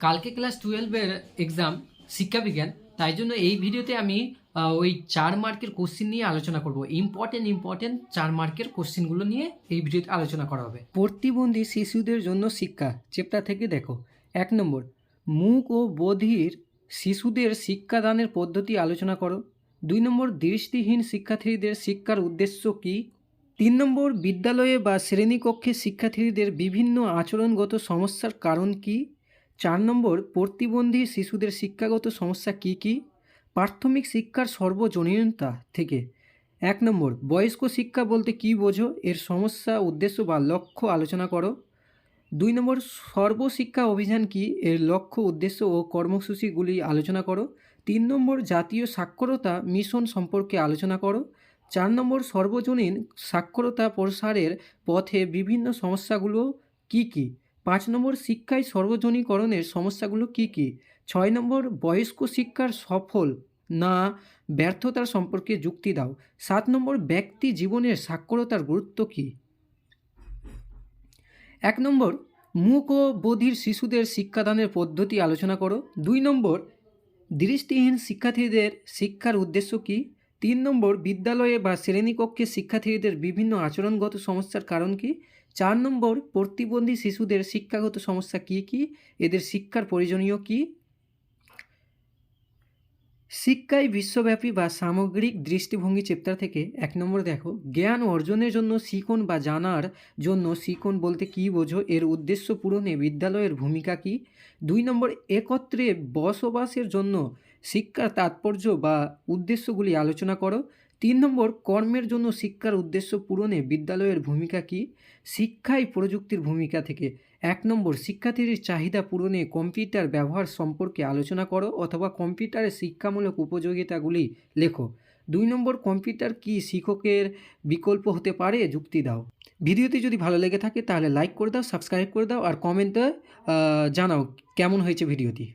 কালকে ক্লাস টুয়েলভের এক্সাম শিক্ষাবিজ্ঞান তাই জন্য এই ভিডিওতে আমি ওই চার মার্কের কোশ্চিন নিয়ে আলোচনা করব। ইম্পর্টেন্ট ইম্পর্টেন্ট চার মার্কের কোশ্চিনগুলো নিয়ে এই ভিডিওতে আলোচনা করা হবে। প্রতিবন্ধী শিশুদের জন্য শিক্ষা চ্যাপ্টার থেকে দেখো। এক নম্বর, মুখ ও বধির শিশুদের শিক্ষাদানের পদ্ধতি আলোচনা করো। দুই নম্বর, দৃষ্টিহীন শিক্ষার্থীদের শিক্ষার উদ্দেশ্য কী? তিন নম্বর, বিদ্যালয়ে বা শ্রেণীকক্ষে শিক্ষার্থীদের বিভিন্ন আচরণগত সমস্যার কারণ কী? চার নম্বর, প্রতিবন্ধী শিশুদের শিক্ষাগত সমস্যা কী কী? প্রাথমিক শিক্ষার সর্বজনীনতা থেকে। এক নম্বর, বয়স্ক শিক্ষা বলতে কী বোঝো? এর সমস্যা, উদ্দেশ্য বা লক্ষ্য আলোচনা করো। দুই নম্বর, সর্বশিক্ষা অভিযান কি? এর লক্ষ্য, উদ্দেশ্য ও কর্মসূচিগুলি আলোচনা করো। তিন নম্বর, জাতীয় সাক্ষরতা মিশন সম্পর্কে আলোচনা করো। চার নম্বর, সর্বজনীন সাক্ষরতা প্রসারের পথে বিভিন্ন সমস্যাগুলো কি কি? পাঁচ নম্বর শিক্ষায় সর্বজনীকরণের সমস্যাগুলো কি কি? ছয় নম্বর, বয়স্ক শিক্ষার সফল না ব্যর্থতার সম্পর্কে যুক্তি দাও। সাত নম্বর, ব্যক্তি জীবনের সাক্ষরতার গুরুত্ব কী? এক নম্বর মূক ও বধির শিশুদের শিক্ষাদানের পদ্ধতি আলোচনা করো। দুই নম্বর, দৃষ্টিহীন শিক্ষার্থীদের শিক্ষার উদ্দেশ্য কী? তিন নম্বর, বিদ্যালয়ে বা শ্রেণীকক্ষে শিক্ষার্থীদের বিভিন্ন আচরণগত সমস্যার কারণ কি? চার নম্বর, প্রতিবন্ধী শিশুদের শিক্ষাগত সমস্যা কি কি? এদের শিক্ষার প্রয়োজনীয় কী? শিক্ষায় বিশ্বব্যাপী বা সামগ্রিক দৃষ্টিভঙ্গি চ্যাপ্টার থেকে এক নম্বর দেখো। জ্ঞান অর্জনের জন্য শিখন বা জানার জন্য শিখন বলতে কী বোঝো? এর উদ্দেশ্য পূরণে বিদ্যালয়ের ভূমিকা কী? দুই নম্বর, একত্রে বসবাসের জন্য শিক্ষার তাৎপর্য বা উদ্দেশ্যগুলি আলোচনা করো। তিন নম্বর, কর্মের জন্য শিক্ষার উদ্দেশ্য পূরণে বিদ্যালয়ের ভূমিকা কী? শিক্ষায় প্রযুক্তির ভূমিকা থেকে। এক নম্বর শিক্ষার্থীর চাহিদা পূরণে কম্পিউটার ব্যবহার সম্পর্কে আলোচনা করো অথবা কম্পিউটারের শিক্ষামূলক উপযোগিতাগুলি লেখো। দুই নম্বর, কম্পিউটার কি শিক্ষকের বিকল্প হতে পারে? যুক্তি দাও। ভিডিওটি যদি ভালো লেগে থাকে তাহলে লাইক করে দাও, সাবস্ক্রাইব করে দাও আর কমেন্টে জানাও কেমন হয়েছে ভিডিওটি।